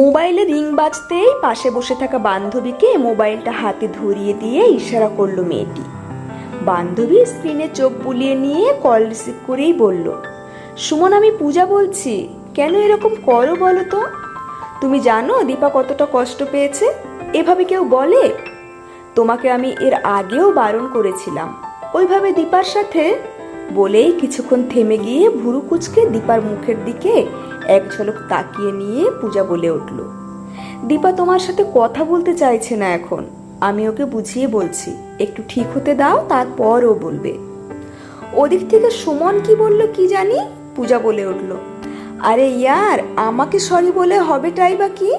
মোবাইলে রিং বাজতেই পাশে বসে থাকা বান্ধবীকে মোবাইলটা হাতে ধরিয়ে দিয়ে ইশারা করল মেয়েটি। বান্ধবী স্ক্রিনে চোখ বুলিয়ে নিয়ে কল রিসিভ করেই বলল, সুমন, আমি পূজা বলছি। কেন এরকম করো বলো তো? তুমি জানো দীপা কতটা কষ্ট পেয়েছে? এভাবে কেউ বলে? তোমাকে আমি এর আগেও বারণ করেছিলাম। ওইভাবে দীপার সাথে? বলেই কিছুক্ষণ থেমে গিয়ে ভুরু কুচকে দীপার মুখের দিকে এক ঝলক তাকিয়ে নিয়ে পূজা বলে উঠল, দীপা তোমার সাথে কথা বলতে চাইছে না এখন। আমি ওকে বুঝিয়ে বলছি, একটু ঠিক হতে দাও, তারপর ও বলবে। ওদিক থেকে সুমন কি বলল কি জানি? পূজা বলে উঠল, আরে ইয়ার, আমাকে সরি বলে হবেটাই বা কি?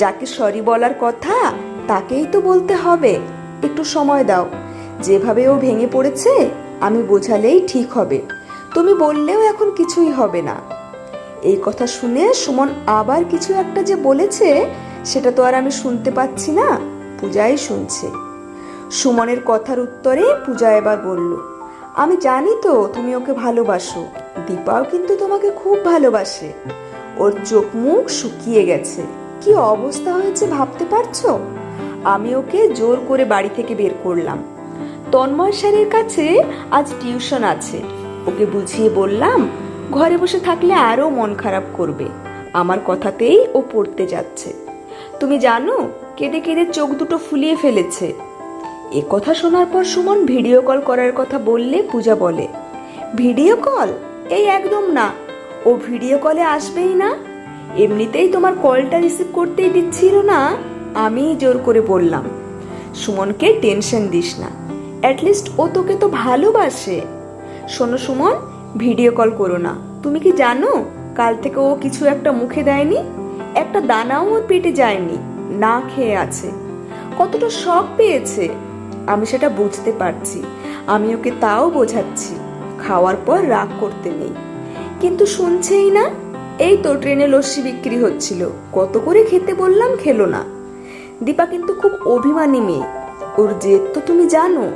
যাকে সরি বলার কথা, তাকেই তো বলতে হবে। একটু সময় দাও, যেভাবে ও ভেঙে পড়েছে, আমি বোঝালেই ঠিক হবে। তুমি বললেও এখন কিছুই হবে না। এই কথা শুনে সুমন আবার কিছু একটা যে বলেছে, সেটা তো আর আমি শুনতে পাচ্ছি না। পূজাই শুনছে। সুমনের কথার উত্তরে পূজা এবার বলল, আমি জানি তো তুমি ওকে ভালোবাসো। দীপাও কিন্তু তোমাকে খুব ভালোবাসে। ওর চোখ মুখ শুকিয়ে গেছে। কি অবস্থা হয়েছে ভাবতে পারছ? আমি ওকে জোর করে বাড়ি থেকে বের করলাম। তন্ময় স্যারের কাছে আজ টিউশন আছে। ওকে বুঝিয়ে বললাম ঘরে বসে থাকলে আরও মন খারাপ করবে। আমার কথাতেই ও পড়তে যাচ্ছে। তুমি জানো, কেঁদে কেঁদে চোখ দুটো ফুলিয়ে ফেলেছে। এ কথা শোনার পর সুমন ভিডিও কল করার কথা বললে পূজা বলে, ভিডিও কল? এই একদম না। ও ভিডিও কলে আসবেই না। এমনিতেই তোমার কলটা রিসিভ করতেই দিচ্ছিল না, আমিই জোর করে বললাম, সুমনকে টেনশন দিস না। অ্যাটলিস্ট ও তোকে তো ভালোবাসে। শোনো সুমন ভিডিও কল করো না। তুমি কি জানো, কাল থেকে ও কিছু একটা মুখে দেয়নি? একটা দানাও ওর পেটে যায়নি, না খেয়ে আছে। কতটা শখ পেয়েছে। আমি সেটা বুঝতে পারছি, আমি ওকে তাও বোঝাচ্ছি, খাওয়ার পর রাগ করতে নেই। কিন্তু শুনছেই না, এই তো ট্রেনে লস্যি বিক্রি হচ্ছিল, কত করে খেতে বললাম খেলো না। দীপা কিন্তু খুব অভিমানী মেয়ে, ওর জেদ তো তুমি জানো।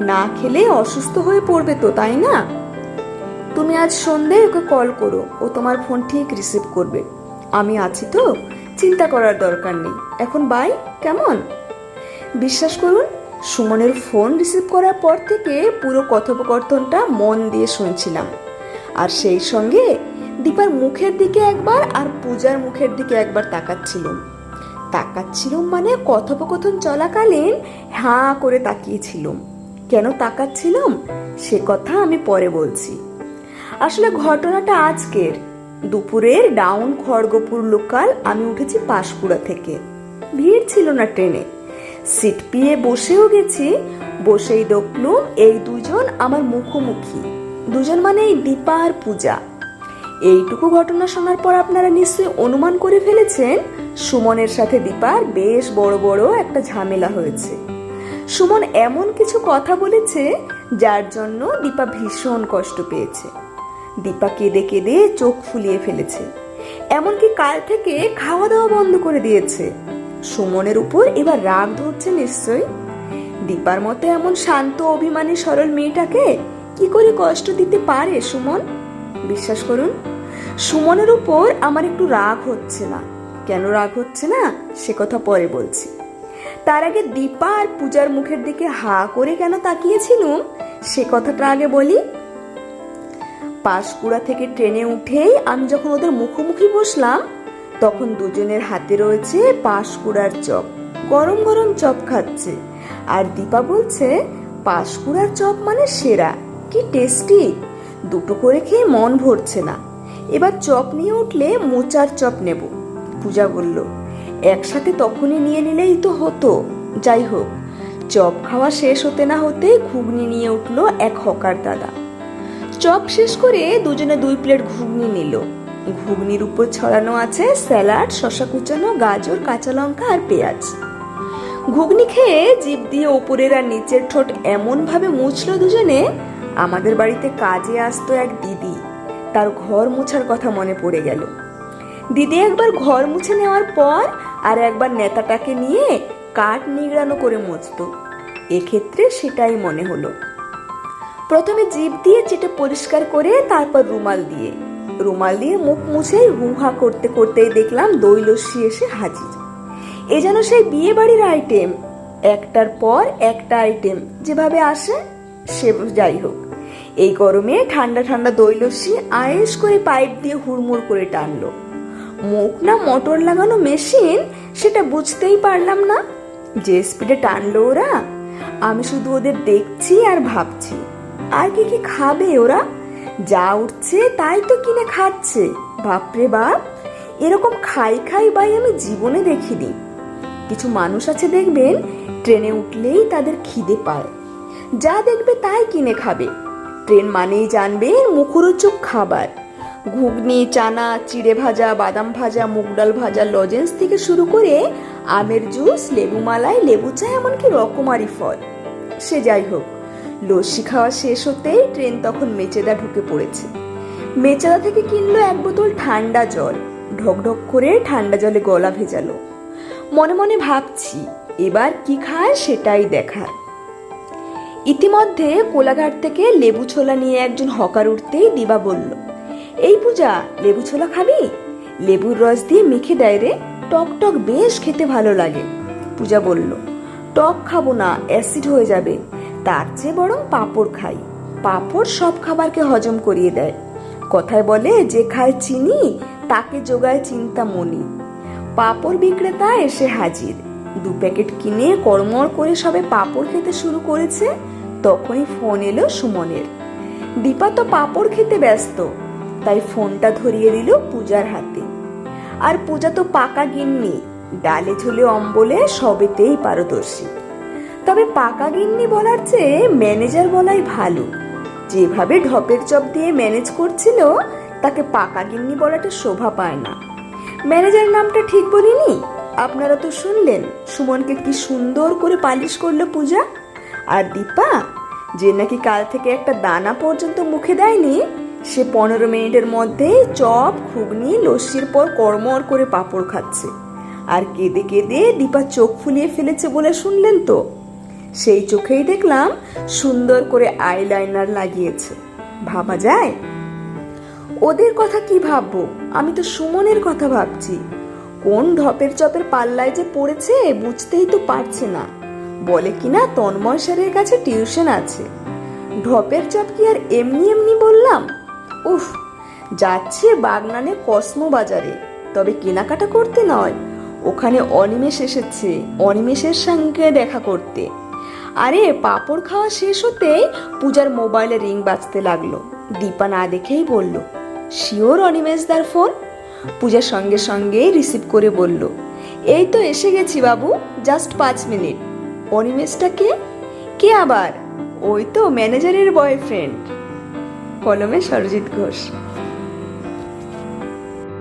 না খেলে অসুস্থ হয়ে পড়বে তো, তাই না? তুমি আজ সন্ধে ওকে কল করো, ও তোমার ফোন ঠিক রিসিভ করবে। আমি আছি তো, চিন্তা করার দরকার নেই। এখন বাই, কেমন? বিশ্বাস করুন, সুমনের ফোন রিসিভ করার পর থেকে পুরো কথোপকথনটা মন দিয়ে শুনছিলাম। আর সেই সঙ্গে দীপার মুখের দিকে একবার আর পূজার মুখের দিকে একবার তাকাচ্ছিলাম। তাকাচ্ছিলাম মানে কথোপকথন চলাকালীন হাঁ করে তাকিয়েছিলাম। কেন তাকাচ্ছিলাম? সে কথা আমি পরে বলছি। আসলে ঘটনাটা আজকের। দুপুরের ডাউন খড়গপুর লোকাল আমি উঠেছি পাশকুড়া থেকে। ভিড় ছিল না ট্রেনে। সিট পিয়ে বসেও গেছি, বসেই দেখলুম এই দুজন আমার মুখোমুখি। দুজন মানে এই দীপা আর পূজা। এইটুকু ঘটনা শোনার পর আপনারা নিশ্চয়ই অনুমান করে ফেলেছেন, সুমনের সাথে দীপার বেশ বড় বড় একটা ঝামেলা হয়েছে। সুমন এমন কিছু কথা বলেছে, যার জন্য দীপা ভীষণ কষ্ট পেয়েছে। দীপা কেঁদে কেঁদে চোখ ফুলিয়ে ফেলেছে। এমনকি কাল থেকে খাওয়া দাওয়া বন্ধ করে দিয়েছে। সুমনের উপর এবার রাগ ধরছে নিশ্চয় দীপার মতো এমন শান্ত, অভিমানী, সরল মেয়েটাকে কি করে কষ্ট দিতে পারে সুমন? বিশ্বাস করুন, সুমনের উপর আমার একটু রাগ হচ্ছে না। কেন রাগ হচ্ছে না? সে কথা পরে বলছি। তার আগে দীপা আর পূজার মুখের দিকে হা করে কেন তাকিয়েছিলুম সে কথাটা আগে বলি। পাঁশকুড়া থেকে ট্রেনে উঠেই আমি যখন ওদের মুখোমুখি বসলাম, তখন দুজনের হাতে রয়েছে পাঁশকুড়ার চপ। গরম গরম চপ খাচ্ছে। আর দীপা বলছে, পাঁশকুড়ার চপ মানে সেরা। কি টেস্টি। দুটো করে খেয়ে মন ভরছে না। এবার চপ নিয়ে উঠলে মোচার চপ নেব। পূজা বলল, একসাথে তখনই নিয়ে নিলেই তো হতো। যাই হোক, চপ খাওয়া শেষ হতে না হতে ঘুগনি নিয়ে উঠল এক হকার দাদা। চপ শেষ করে দুজনে দুই প্লেট ঘুগনি নিল। ঘুগনির উপর ছড়ানো আছে স্যালাড, শশা কুচানো, গাজর, কাঁচা লঙ্কা আর পেঁয়াজ। ঘুগনি খেয়ে জিভ দিয়ে ওপরের আর নিচের ঠোঁট এমন ভাবে মুছলো দুজনে, আমাদের বাড়িতে কাজে আসতো এক দিদি। তার ঘর মোছার কথা মনে পড়ে গেল। দিদি একবার ঘর মুছে নেওয়ার পর আর একবার নেতাটাকে নিয়ে কাঠ নিগড়ানো করে মুছতো। এক্ষেত্রে সেটাই মনে হলো। প্রথমে জিভ দিয়ে চেটে পরিষ্কার করে তারপর রুমাল দিয়ে। রুমাল দিয়ে মুখ মুছেই হুহা করতে করতেই দেখলাম দই লস্যি এসে হাজির। এ যেন সেই বিয়ে বাড়ির আইটেম একটার পর একটা আইটেম যেভাবে আসে, সে যাই হোক। এই গরমে ঠান্ডা ঠান্ডা দই লস্যি আয়েস করে পাইপ দিয়ে হুড়মুড় করে টানলো। মুখ না মোটর লাগানো মেশিন, সেটা বুঝতেই পারলাম না। যে স্পিডে টানলো ওরা, আমি শুধু ওদের দেখছি আর ভাবছি। আর কি কি খাবে ওরা? যা উঠছে তাই তো কিনে খাচ্ছে। বাপরে বাপ, এরকম খাই খাই বাই আমি জীবনে দেখিনি। কিছু মানুষ আছে দেখবেন, ট্রেনে উঠলেই তাদের খিদে পায়। যা দেখবে তাই কিনে খাবে। ট্রেন মানেই জানবেন মুখরোচক খাবার। ঘুগনি, চানা, চিড়ে ভাজা, বাদাম ভাজা, মুগ ডাল ভাজা, লজেন্স থেকে শুরু করে আমের জুস লেবু মালাই লেবু চা, এমনকি রকমারি ফল। সে যাই হোক। লস্যি খাওয়া শেষ হতেই ট্রেন তখন মেচেদা ঢুকে পড়েছে। মেচেদা থেকে কিনলো এক বোতল ঠান্ডা জল। ঢকঢক করে ঠান্ডা জলে গলা ভেজালো। মনে মনে ভাবছি, এবার কি খায় সেটাই দেখার। ইতিমধ্যে কোলাঘাট থেকে লেবু ছোলা নিয়ে একজন হকার উঠতেই দিবা বলল, এই পূজা লেবু ছোলা খাবি? লেবুর রস দিয়ে মেখে দেয় রে, টক টক বেশ খেতে ভালো লাগে। পূজা বলল, টক খাব না, অ্যাসিড হয়ে যাবে। তার চেয়ে বরং পাঁপড় খাই। পাঁপড় সব খাবারকে হজম করিয়ে দেয়। কথায় বলে, যে খায় চিনি, তাকে যোগায় চিন্তা মনি পাঁপড় বিক্রেতা এসে হাজির। দু প্যাকেট কিনে কড়মড় করে সবে পাঁপড় খেতে শুরু করেছে, তখনই ফোন এলো সুমনের। দীপা তো পাঁপড় খেতে ব্যস্ত, তাই ফোনটা ধরিয়ে দিল পূজার হাতে। আর পূজা তো পাকা গিন্নি, ডালে ঝুলে অম্বলে সবেতেই পারদর্শী। তবে পাকা গিন্নি বলার চেয়ে ম্যানেজার বলাই ভালো। যেভাবে ঢপের চপ দিয়ে ম্যানেজ করছিল, তাকে পাকা গিন্নি বলাটা শোভা পায় না। ম্যানেজার নামটা ঠিক বলিনি? আপনারা তো শুনলেন, সুমনকে কি সুন্দর করে পালিশ করল পূজা? আর দীপা, যে নাকি কাল থেকে একটা দানা পর্যন্ত মুখে দেয়নি, সে পনেরো মিনিটের মধ্যেই চপ, ঘুগনি, লস্যির পর কর্মর করে পাঁপড় খাচ্ছে। আর কেঁদে কেঁদে দীপা চোখ ফুলিয়ে ফেলেছে বলে শুনলেন তো? সেই চোখেই দেখলাম সুন্দর করে আইলাইনার লাগিয়েছে। ভাবা যায়? ওদের কথা কি ভাববো? আমি তো সুমনের কথা ভাবছি। কোন ঢপের চপের পাল্লায় যে পড়েছে বুঝতেই তো পারছে না। বলে কিনা তন্ময় স্যারের কাছে টিউশন আছে। ঢপের চপ কি আর এমনি এমনি বললাম? উফ, যাচ্ছে বাগনানে কসমো বাজারে তবে কেনাকাটা করতে নয়। ওখানে অনিমেষ এসেছে, অনিমেষের সঙ্গে দেখা করতে। আরে, পাঁপড় খাওয়া শেষ হতেই পূজার মোবাইলে রিং বাজতে লাগল। দীপা না দেখেই বলল শিওর অনিমেষদার ফোন পূজার সঙ্গে সঙ্গেই রিসিভ করে বলল, এই তো এসে গেছি বাবু জাস্ট পাঁচ মিনিট। অনিমেষটা কে? কে আবার? ওই তো ম্যানেজারের বয়ফ্রেন্ড কলমে সরজিৎ ঘোষ।